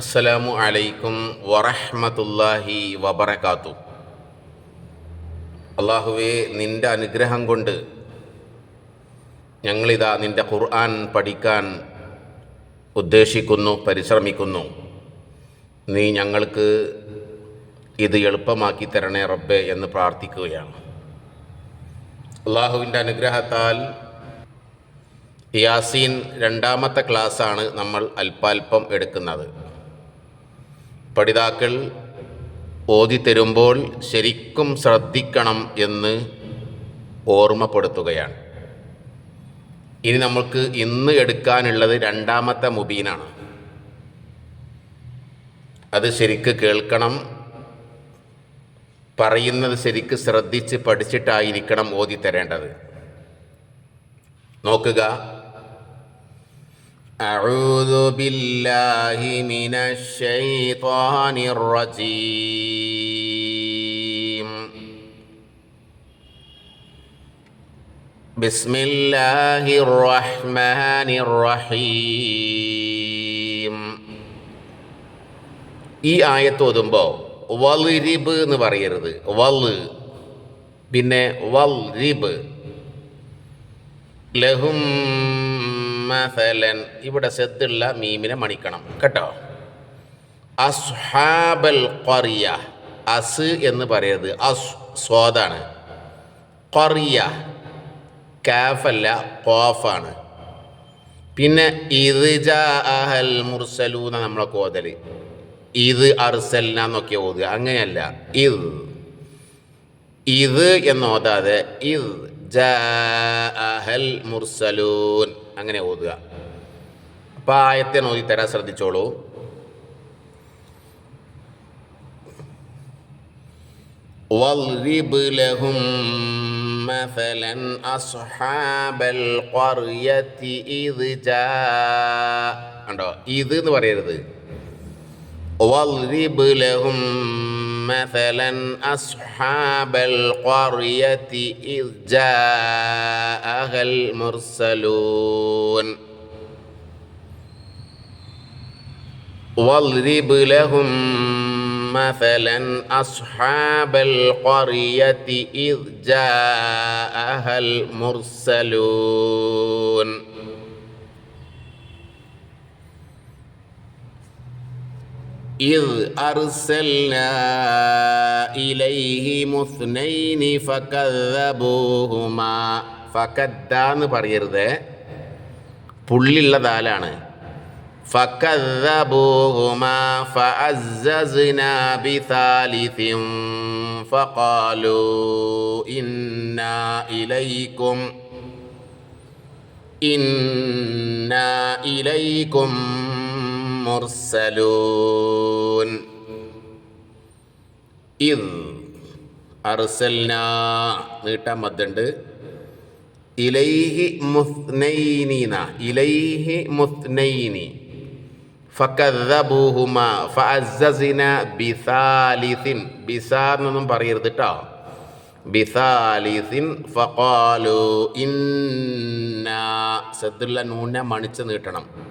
അസ്സലാമു അലൈക്കും വറഹ്മത്തുള്ളാഹി വബറകാത്തു അള്ളാഹുവെ നിന്റെ അനുഗ്രഹം കൊണ്ട് ഞങ്ങളിതാ നിന്റെ ഖുർആൻ പഠിക്കാൻ ഉദ്ദേശിക്കുന്നു പരിശ്രമിക്കുന്നു. നീ ഞങ്ങൾക്ക് ഇത് എളുപ്പമാക്കി തരണേ റബ്ബെ എന്ന് പ്രാർത്ഥിക്കുകയാണ്. അള്ളാഹുവിന്റെ അനുഗ്രഹത്താൽ യാസീൻ രണ്ടാമത്തെ ക്ലാസ്സാണ് നമ്മൾ അല്പാൽപ്പം എടുക്കുന്നത്. പഠിതാക്കൾ ഓതി തരുമ്പോൾ ശരിക്കും ശ്രദ്ധിക്കണം എന്ന് ഓർമ്മപ്പെടുത്തുകയാണ്. ഇനി നമ്മൾക്ക് ഇന്ന് എടുക്കാനുള്ളത് രണ്ടാമത്തെ മുബീനാണ്. അത് ശരിക്ക് കേൾക്കണം. പറയുന്നത് ശരിക്ക് ശ്രദ്ധിച്ച് പഠിച്ചിട്ടായിരിക്കണം ഓതി തരേണ്ടത്. നോക്കുക. أعوذ بالله من الشيطان الرجيم بسم الله الرحمن الرحيم ഈ ആയത്ത് ഓതുമ്പോൾ വൽരിബ് എന്ന് പറയരുത് വല് പിന്നെ വൽരിബ് ലഹും മസലൻ ഇവിടെ സെദ്ദുള്ള മീമിനെ മണിക്കണം. കേട്ടോ? അസ്ഹാബൽ ഖറിയ. അസ് എന്ന് പറയരുത്. അസ് സ്വാദാണ്. ഖറിയ. കാഫല്ല ആണ് പിന്നെ ഇത് അഹൽ മുർസലു എന്ന നമ്മളെ കോതൽ ഇത് അർസൽന എന്നൊക്കെ ഓതുക. അങ്ങനെയല്ല. ഇത്. ഇത് എന്ന് ഓതാതെ ഇത് ജാഹൽ മുർസലൂൻ അങ്ങനെ ഓതുക അപ്പം ആ ആയത്തെ ഓതി തരാൻ ശ്രദ്ധിച്ചോളൂ واضرب لهم مثلا أصحاب القرية إذ جاء ഉണ്ടോ ഇത് എന്ന് പറയരുത് واضرب لهم مثلا أصحاب القرية إذ جاءها المرسلون واضرب لهم مثلا أصحاب القرية إذ جاءها المرسلون إذ أرسلنا إليهم اثنين فكذبوهما ഫക്കദ്ദ എന്ന് പറയരുത് പുള്ളിയുള്ള ദാലാണ് فكذبوهما فعززنا بثالث فقالوا إنا إليكم إنا إليكم മുർസലൂൻ. ഇത് അർസൽന. നീട്ടാൻ ഇലൈഹി മുസ്നൈനീന. ഇലൈഹി മുസ്നൈനി. ഫക്കദ്ദബൂഹുമ ഫഅസ്സസിന ബിസാലിസിൻ. ബിസാ എന്നൊന്നും പറയരുത് കേട്ടോ ബിസാലിസിൻ ഫഖാലു ഇന്നാ. സദ്ദുല്ല നൂനെ മണിച്ച് നീട്ടണം.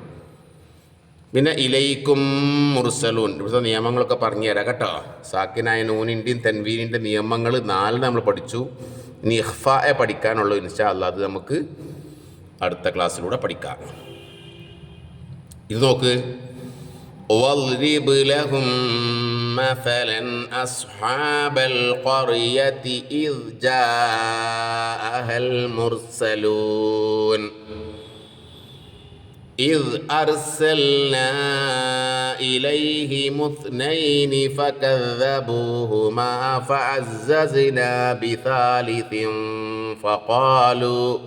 പിന്നെ ഇലയിക്കും മുർസലൂൻ. ഇവിടുത്തെ നിയമങ്ങളൊക്കെ പറഞ്ഞു തരാം കേട്ടോ. സാക്കിനായ നൂനിന്റെയും തൻവീനിന്റെ നിയമങ്ങൾ നാല് നമ്മൾ പഠിച്ചു. ഇനി ഇഹ്ഫയെ പഠിക്കാനുള്ളൂ ഇൻഷാ അല്ല അത് നമുക്ക് അടുത്ത ക്ലാസ്സിലൂടെ പഠിക്കാം. ഇത് നോക്ക്. واضرب إذ أرسلنا إليهم اثنين فكذبوهما فعززنا بثالث فقالوا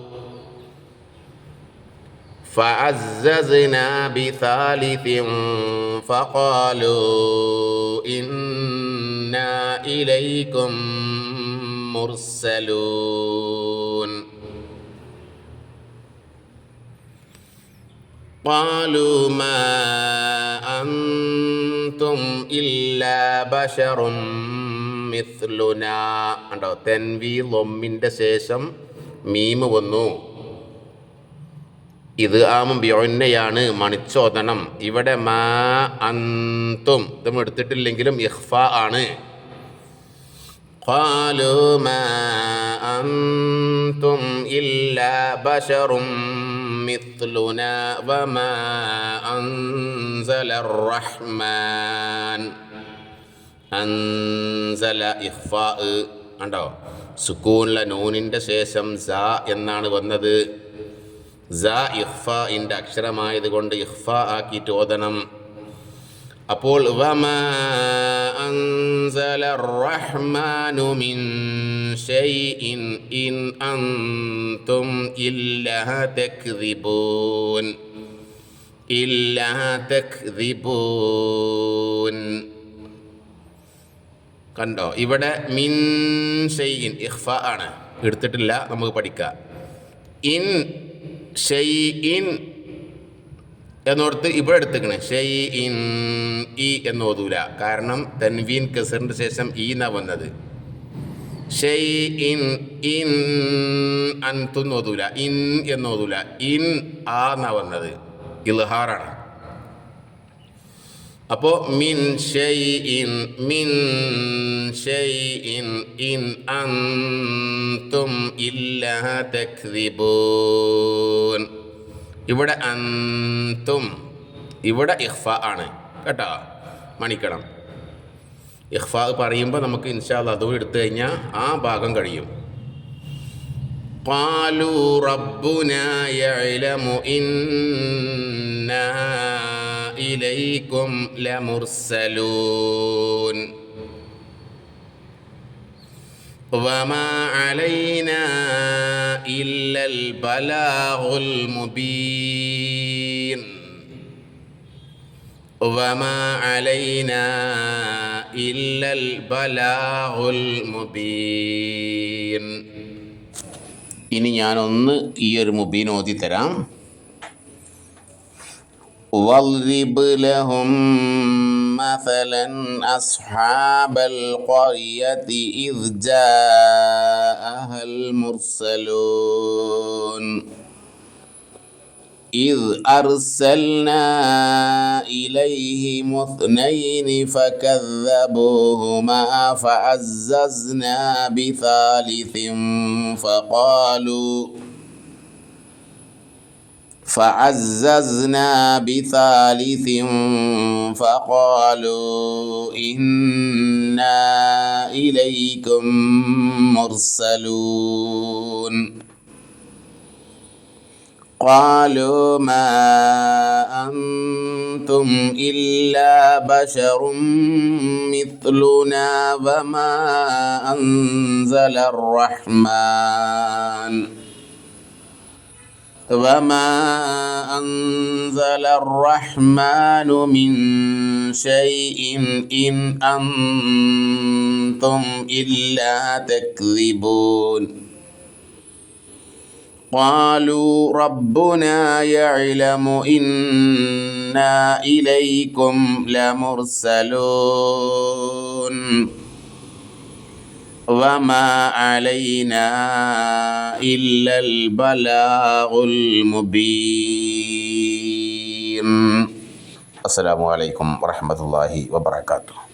فعززنا بثالث فقالوا إنا إليكم مرسلون. قالوا ما أنتم إلا بشر مثلنا ഉണ്ടോ തെൻവി ലൊമ്മിൻ്റെ ശേഷം മീമ് വന്നു ഇത് ആമും ബിയൊന്നയാണ് മണിച്ചോദനം ഇവിടെ മാ അന്തും ഇതും എടുത്തിട്ടില്ലെങ്കിലും ഇഹ്ഫ ആണ് قالوا ما أنتم إلا بشر مثلنا وما أنزل الرحمن അൻസല ഇഹ്ഫ കണ്ടോ സുക്കൂനിലെ നൂനിൻ്റെ ശേഷം സ എന്നാണ് വന്നത് സ ഇഹ്ഫിൻ്റെ അക്ഷരമായത് കൊണ്ട് ഇഹ്ഫ ആക്കിയിട്ട് ഓതണം അപ്പോൾ വമ അൻസല الرحمن من شيء إن أنتم إلا تكذبون إلا تكذبون. കണ്ടോ? ഇവിടെ മിൻ ഷെയ്യിൻ ഇഖ്ഫ ആണ്. എടുത്തിട്ടില്ല നമുക്ക് പഠിക്കാം. ഇൻ ഷെയ്യിൻ എന്നോർത്ത് ഇവിടെ എടുത്തേക്കണേ. ഷെയ് ഇൻ ഇ എന്ന് ഓതൂല. കാരണം തൻവീൻ കസറിന്റെ ശേഷം ഇ എന്നാ വന്നത്. ഷെയ് ഇൻ ഇൻ അൻതുന്ന് ഓതൂല. ഇൻ എന്ന് ഓതൂല. ഇൻ ആ എന്നാ വന്നത്. ഇൽഹാറാണ്. അപ്പോ മിൻ ഷെയ്ഇൻ മിൻ ഷെയ് ഇൻ ഇൻ അൻതും ഇല്ലാ തക്ദിബൂൻ. ഇവിടെ അന്തും ഇവിടെ ഇഹ്ഫ ആണ് കേട്ടോ മണിക്കണം ഇഹ്ഫ പറയുമ്പോൾ നമുക്ക് ഇൻഷാല്ല അതും എടുത്തു കഴിഞ്ഞാൽ ആ ഭാഗം കഴിയും قالوا ربنا يعلم إنا إليكم لمرسلون وما علينا إلا البلاغ المبين وما علينا إلا البلاغ المبين ഇനി ഞാനൊന്ന് ഈ ഒരു മുബീൻ ഓതി തരാം واضرب لهم مثلا أصحاب القرية إذ جاءها المرسلون. إذ أرسلنا إليهم اثنين فكذبوهما فعززنا بثالث فقالوا فعززنا بثالث فقالوا إنا إليكم مرسلون. قالوا ما أنتم إلا بشر مثلنا وما أنزل الرحمن. وما أنزل الرحمن من شيء إن أنتم إلا تكذبون قالوا ربنا يعلم إنا إليكم لمرسلون وما علينا إلا البلاغ المبين. السلام عليكم ورحمة الله وبركاته.